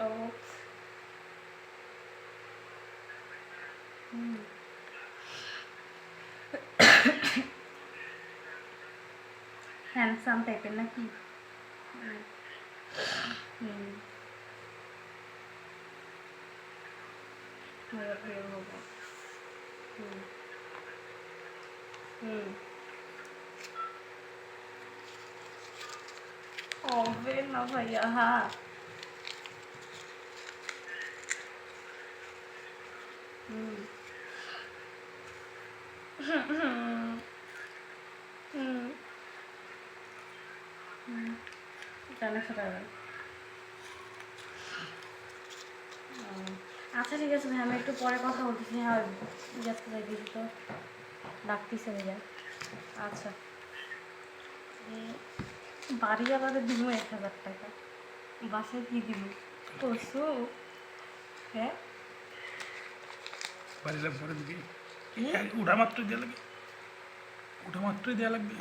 Oops. Mm. Handsome แต่เป็นนักกีฬาอืมไม่รู้ไม่รู้อืมอืม Oh, ven, no, ya. আচ্ছা ঠিক আছে ভাই, আমি একটু পরে কথা বলতেছি। হ্যাঁ যাচ্ছে যাই দিদি তো ডাকতেছে ভাইয়া। আচ্ছা। বাড়ি আলাদা দিব এক হাজার টাকা। বাসায় কি দিব? পশু হ্যাঁ? বাড়িলে পরে দিবি উঠা মাত্রই দেওয়া লাগবে। উঠা মাত্রই দেওয়া লাগবে।